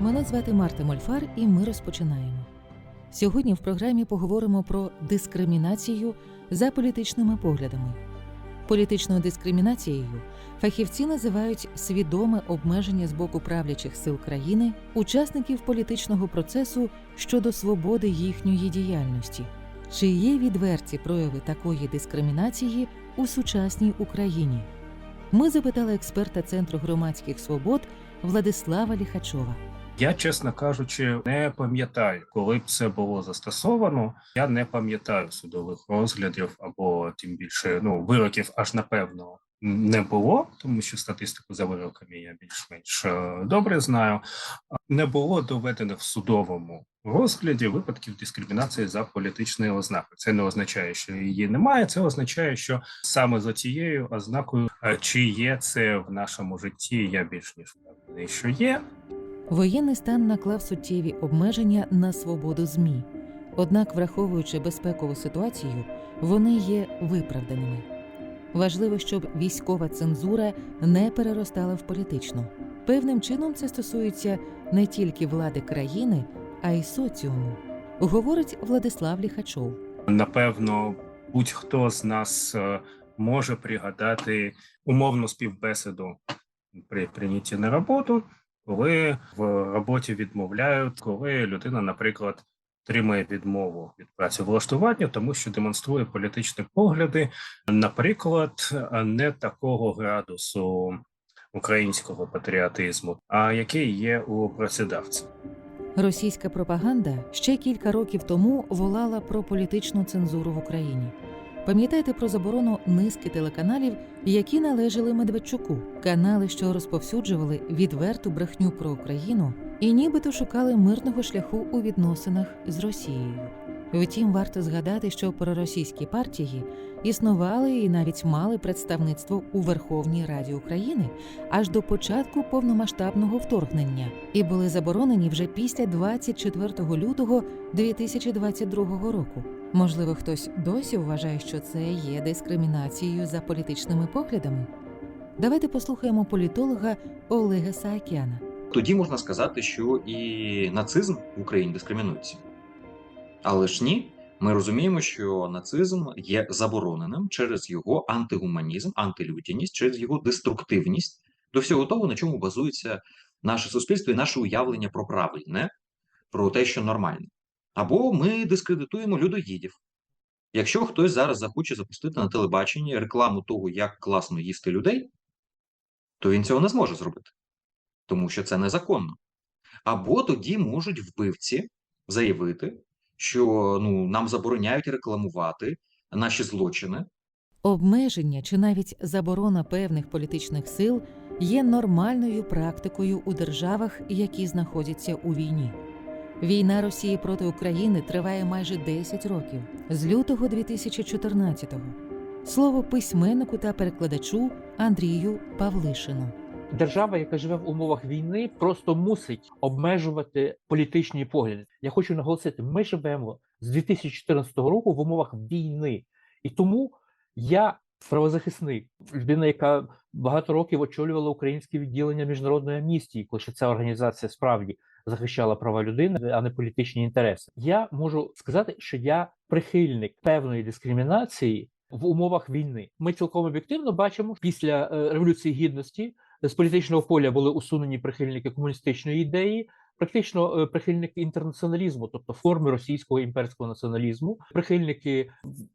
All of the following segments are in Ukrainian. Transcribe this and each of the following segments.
Мене звати Марта Мольфар, і ми розпочинаємо. Сьогодні в програмі поговоримо про дискримінацію за політичними поглядами. Політичною дискримінацією фахівці називають свідоме обмеження з боку правлячих сил країни учасників політичного процесу щодо свободи їхньої діяльності. Чи є відверті прояви такої дискримінації у сучасній Україні? Ми запитали експерта Центру громадських свобод Владислава Ліхачова. Я, чесно кажучи, не пам'ятаю, коли б це було застосовано. Я не пам'ятаю судових розглядів або тим більше ну вироків, аж напевно не було, тому що статистику за вироками я більш-менш е, добре знаю. Не було доведено в судовому розгляді випадків дискримінації за політичною ознакою. Це не означає, що її немає. Це означає, що саме за цією ознакою, е, чи є це в нашому житті, я більш ніж впевнений, що є. Воєнний стан наклав суттєві обмеження на свободу ЗМІ. Однак, враховуючи безпекову ситуацію, вони є виправданими. Важливо, щоб військова цензура не переростала в політичну. Певним чином це стосується не тільки влади країни, а й соціуму, говорить Владислав Ліхачов. Напевно, будь-хто з нас е, може пригадати умовну співбесіду при прийнятті на роботу, коли в роботі відмовляють, коли людина, наприклад, отримує відмову від працевлаштування, тому що демонструє політичні погляди, наприклад, не такого градусу українського патріотизму, а який є у працедавця. Російська пропаганда ще кілька років тому волала про політичну цензуру в Україні. Пам'ятаєте про заборону низки телеканалів, які належали Медведчуку, канали, що розповсюджували відверту брехню про Україну і нібито шукали мирного шляху у відносинах з Росією. Втім, варто згадати, що проросійські партії існували і навіть мали представництво у Верховній Раді України аж до початку повномасштабного вторгнення і були заборонені вже після 24 лютого 2022 року. Можливо, хтось досі вважає, що це є дискримінацією за політичними поглядами. Давайте послухаємо політолога Олега Саакяна. Тоді можна сказати, що і нацизм в Україні дискримінується. Але ж ні, ми розуміємо, що нацизм є забороненим через його антигуманізм, антилюдяність, через його деструктивність до всього того, на чому базується наше суспільство і наше уявлення про правильне, про те, що нормально. Або ми дискредитуємо людоїдів. Якщо хтось зараз захоче запустити на телебаченні рекламу того, як класно їсти людей, то він цього не зможе зробити, тому що це незаконно. Або тоді можуть вбивці заявити, що ну, нам забороняють рекламувати наші злочини. Обмеження чи навіть заборона певних політичних сил є нормальною практикою у державах, які знаходяться у війні. Війна Росії проти України триває майже 10 років з лютого 2014-го. Слово письменнику та перекладачу Андрію Павлишину. Держава, яка живе в умовах війни, просто мусить обмежувати політичні погляди. Я хочу наголосити: ми живемо з 2014 року в умовах війни, І тому я правозахисник, людина, яка багато років очолювала українське відділення міжнародної амністії, коли ще ця організація справді захищала права людини, а не політичні інтереси. Я можу сказати, що я прихильник певної дискримінації в умовах війни. Ми цілком об'єктивно бачимо після е, революції гідності з політичного поля були усунені прихильники комуністичної ідеї. Практично е, прихильники інтернаціоналізму, тобто форми російського імперського націоналізму, прихильники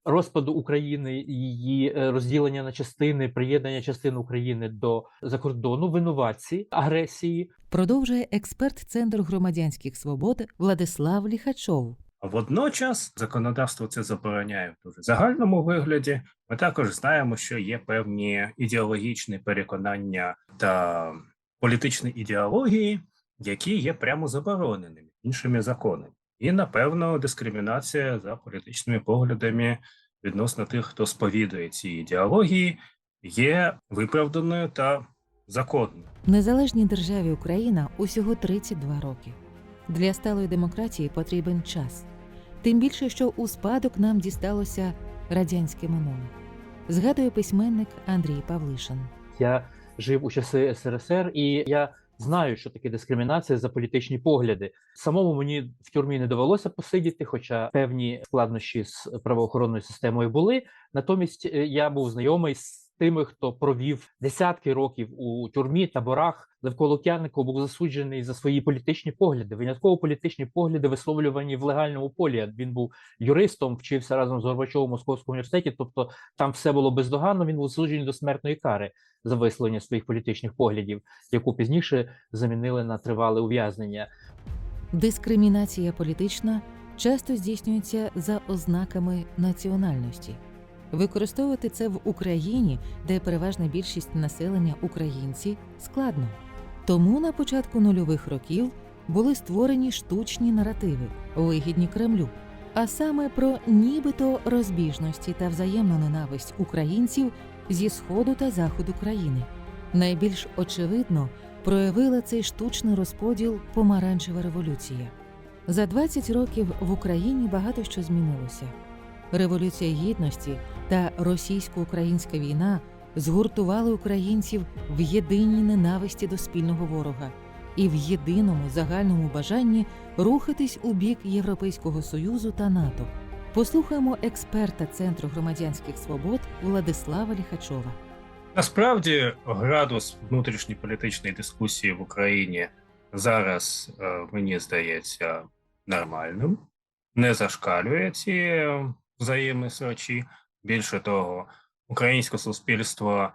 розпаду України, її е, розділення на частини, приєднання частин України до закордону, винуватці агресії, Продовжує експерт Центру громадянських свобод Владислав Ліхачов. Водночас законодавство це забороняє в дуже загальному вигляді. Ми також знаємо, що є певні ідеологічні переконання та політичні ідеології, які є прямо забороненими іншими законами. І, напевно, дискримінація за політичними поглядами відносно тих, хто сповідує ці ідеології, є виправданою та законною. Незалежній державі Україна усього 32 роки. Для сталої демократії потрібен час. Тим більше, що у спадок нам дісталося радянське минуле. Згадує письменник Андрій Павлишин. Я жив у часи СРСР, і я знаю, що таке дискримінація за політичні погляди. Самому мені в тюрмі не довелося посидіти, хоча певні складнощі з правоохоронною системою були. Натомість е, я був знайомий з тими, хто провів десятки років у тюрмі таборах. Левко Лук'яненко був засуджений за свої політичні погляди, винятково політичні погляди, висловлювані в легальному полі. Він був юристом, вчився разом з Горбачовим у Московському університеті. Тобто там все було бездоганно. Він був засуджений до смертної кари за висловлення своїх політичних поглядів, яку пізніше замінили на тривале ув'язнення. Дискримінація політична часто здійснюється за ознаками національності. Використовувати це в Україні, де переважна більшість населення українці, складно. Тому на початку нульових років були створені штучні наративи, вигідні Кремлю, а саме про нібито розбіжності та взаємну ненависть українців зі сходу та заходу країни. Найбільш очевидно проявила цей штучний розподіл помаранчева революція. За 20 років в Україні багато що змінилося. Революція гідності та російсько-українська війна згуртували українців в єдиній ненависті до спільного ворога і в єдиному загальному бажанні рухатись у бік Європейського союзу та НАТО. Послухаємо експерта Центру громадянських свобод Владислава Ліхачова. Насправді градус внутрішньополітичної дискусії в Україні зараз, е, мені здається, нормальним, не зашкалює ці взаємосрачі. Більше того, українське суспільство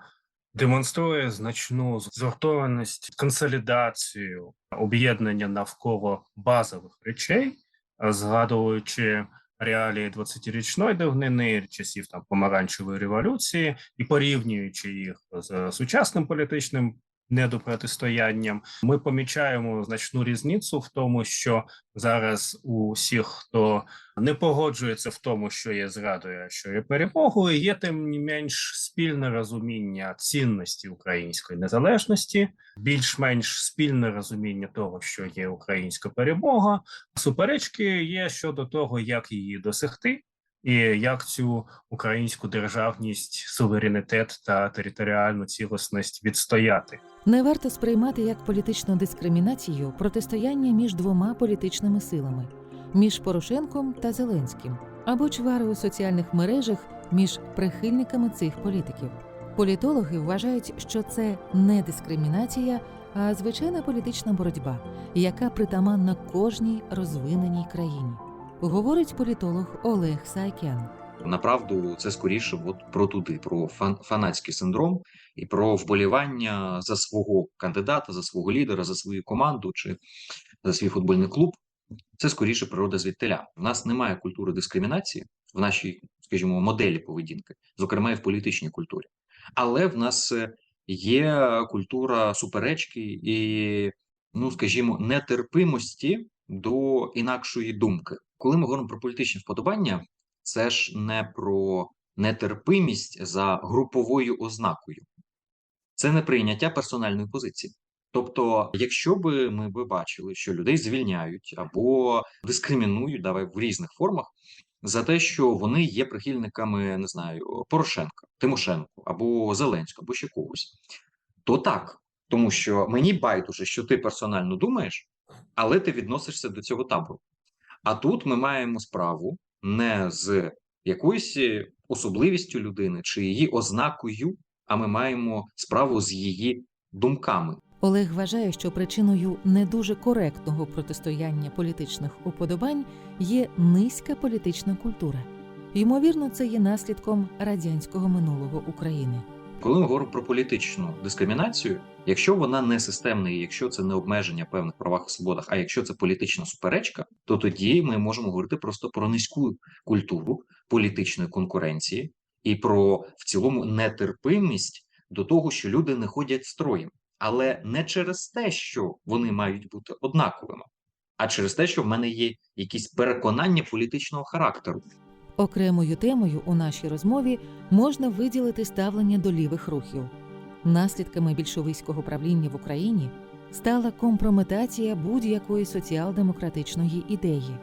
демонструє значну згуртованість, консолідацію, об'єднання навколо базових речей, згадуючи реалії 20-річної давнини, часів там помаранчевої революції, і порівнюючи їх з сучасним політичним недопротистоянням, ми помічаємо значну різницю в тому, що зараз у всіх, хто не погоджується в тому, що є зрадою, а що є перемогою, є тим не менш спільне розуміння цінності української незалежності, більш-менш спільне розуміння того, що є українська перемога. Суперечки є щодо того, як її досягти. І як цю українську державність, суверенітет та територіальну цілісність відстояти? Не варто сприймати як політичну дискримінацію протистояння між двома політичними силами між Порошенком та Зеленським або чвари у соціальних мережах між прихильниками цих політиків. Політологи вважають, що це не дискримінація, а звичайна політична боротьба, яка притаманна кожній розвиненій країні. Говорить політолог Олег Сайкян. Направду це скоріше от про туди, про фан, фанатський синдром і про вболівання за свого кандидата, за свого лідера, за свою команду чи за свій футбольний клуб. Це скоріше природа звідтиля. В нас немає культури дискримінації в нашій, скажімо, моделі поведінки, зокрема і в політичній культурі. Але в нас е, є культура суперечки і, ну скажімо, нетерпимості до інакшої думки. Коли ми говоримо про політичні вподобання, це ж не про нетерпимість за груповою ознакою, це не прийняття персональної позиції. Тобто, якщо би ми би бачили, що людей звільняють або дискримінують, давай в різних формах за те, що вони є прихильниками, не знаю, Порошенка, Тимошенко або Зеленського, або ще когось, то так, тому що мені байдуже, що ти персонально думаєш, але ти відносишся до цього табору. А тут ми маємо справу не з якоюсь е, особливістю людини чи її ознакою, а ми маємо справу з її думками. Олег вважає, що причиною не дуже коректного протистояння політичних уподобань є низька політична культура. Ймовірно, це є наслідком радянського минулого України. Коли ми говоримо про політичну дискримінацію, якщо вона не системна, і якщо це не обмеження певних правах і свободах, а якщо це політична суперечка, то тоді ми можемо говорити просто про низьку культуру політичної конкуренції і про в цілому нетерпимість до того, що люди не ходять строєм, але не через те, що вони мають бути однаковими, а через те, що в мене є якісь переконання політичного характеру. Окремою темою у нашій розмові можна виділити ставлення до лівих рухів. Наслідками більшовицького правління в Україні стала компрометація будь-якої соціал-демократичної ідеї.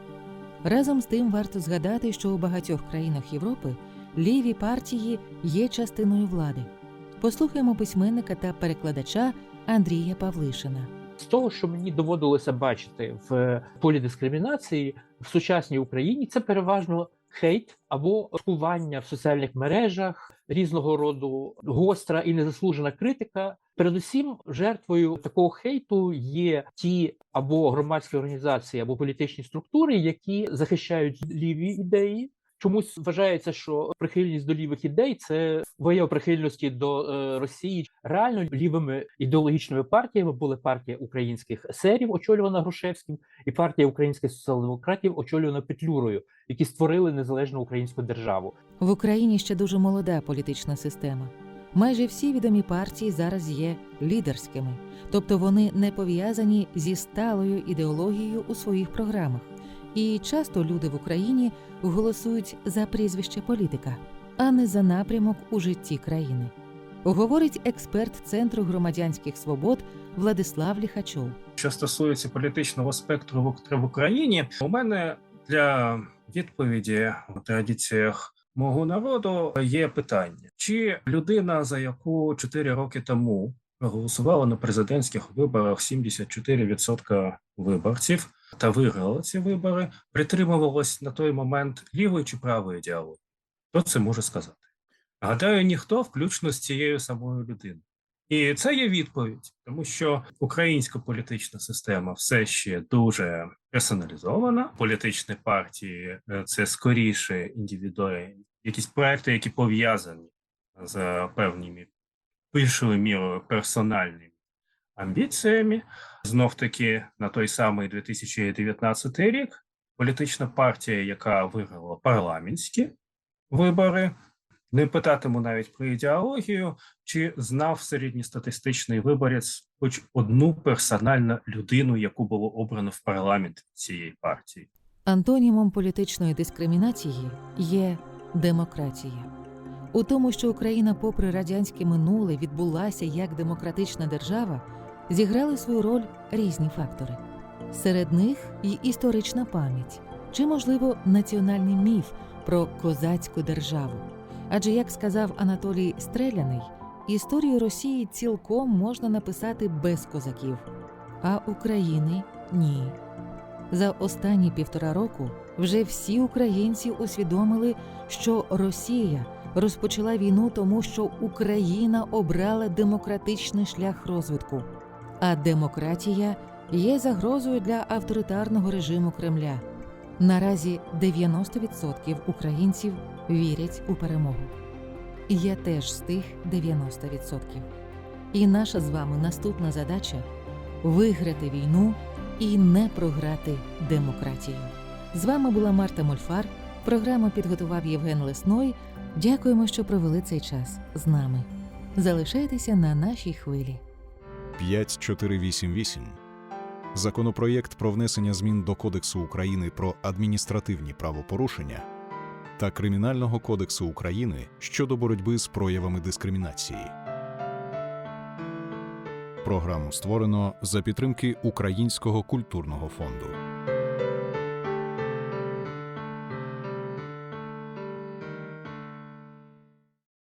Разом з тим варто згадати, що у багатьох країнах Європи ліві партії є частиною влади. Послухаємо письменника та перекладача Андрія Павлишина. З того, що мені доводилося бачити в полі дискримінації в сучасній Україні, це переважно хейт або шкування в соціальних мережах, різного роду гостра і незаслужена критика. Передусім, жертвою такого хейту є ті або громадські організації, або політичні структури, які захищають ліві ідеї. Чомусь вважається, що прихильність до лівих ідей це вияв прихильності до е, Росії. Реально лівими ідеологічними партіями були партія українських серів, очолювана Грушевським, і партія українських соціал-демократів, очолювана Петлюрою, які створили незалежну українську державу. В Україні ще дуже молода політична система. Майже всі відомі партії зараз є лідерськими, тобто вони не пов'язані зі сталою ідеологією у своїх програмах. І часто люди в Україні голосують за прізвище політика, а не за напрямок у житті країни. Говорить експерт Центру громадянських свобод Владислав Ліхачов. Що стосується політичного спектру в Україні, у мене для відповіді у традиціях мого народу є питання: чи людина, за яку 4 роки тому проголосувала на президентських виборах 74% виборців та виграла ці вибори, притримувалась на той момент лівої чи правої ідеології? Хто це може сказати? Гадаю, ніхто, включно з цією самою людиною. І це є відповідь, тому що українська політична система все ще дуже персоналізована. Політичні партії е, це скоріше індивідуальні, якісь проекти, які пов'язані з певними більшою мірою персональними амбіціями. Знов таки на той самий 2019 рік політична партія, яка виграла парламентські вибори, не питатиму навіть про ідеологію, чи знав середньостатистичний виборець хоч одну персональну людину, яку було обрано в парламент цієї партії. Антонімом політичної дискримінації є демократія. У тому, що Україна, попри радянське минуле, відбулася як демократична держава, зіграли свою роль різні фактори. Серед них і історична пам'ять, чи, можливо, національний міф про козацьку державу. Адже, як сказав Анатолій Стреляний, історію Росії цілком можна написати без козаків, а України ні. За останні півтора року вже всі українці усвідомили, що Росія розпочала війну тому, що Україна обрала демократичний шлях розвитку, а демократія є загрозою для авторитарного режиму Кремля. Наразі 90% українців вірять у перемогу. Я теж з тих 90%. І наша з вами наступна задача виграти війну і не програти демократію. З вами була Марта Мольфар. Програму підготував Євген Лесной. Дякуємо, що провели цей час з нами. Залишайтеся на нашій хвилі. 5488 Законопроєкт про внесення змін до Кодексу України про адміністративні правопорушення та Кримінального кодексу України щодо боротьби з проявами дискримінації. Програму створено за підтримки Українського культурного фонду.